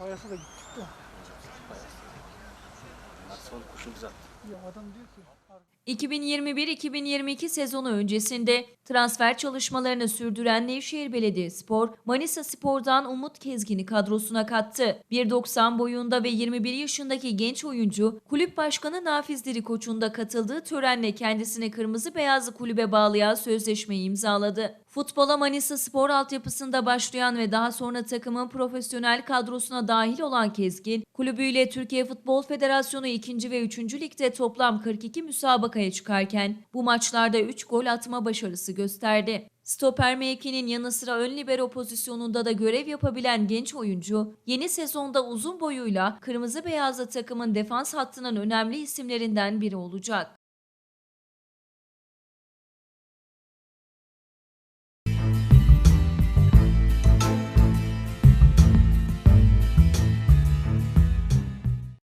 Bayas'a da gittik de. Son kuşu güzel. Ya adam diyor ki 2021-2022 sezonu öncesinde transfer çalışmalarını sürdüren Nevşehir Belediyespor, Manisa Spor'dan Umut Kezgin'i kadrosuna kattı. 1.90 boyunda ve 21 yaşındaki genç oyuncu, kulüp başkanı Nafiz Diri Koç'un katıldığı törenle kendisini kırmızı beyazlı kulübe bağlayan sözleşmeyi imzaladı. Futbola Manisa Spor altyapısında başlayan ve daha sonra takımın profesyonel kadrosuna dahil olan Kezgin, kulübüyle Türkiye Futbol Federasyonu 2. ve 3. Lig'de toplam 42 müsabakaya çıkarken bu maçlarda 3 gol atma başarısı gösterdi. Stoper mevkinin yanı sıra ön libero pozisyonunda da görev yapabilen genç oyuncu, yeni sezonda uzun boyuyla kırmızı beyazlı takımın defans hattının önemli isimlerinden biri olacak.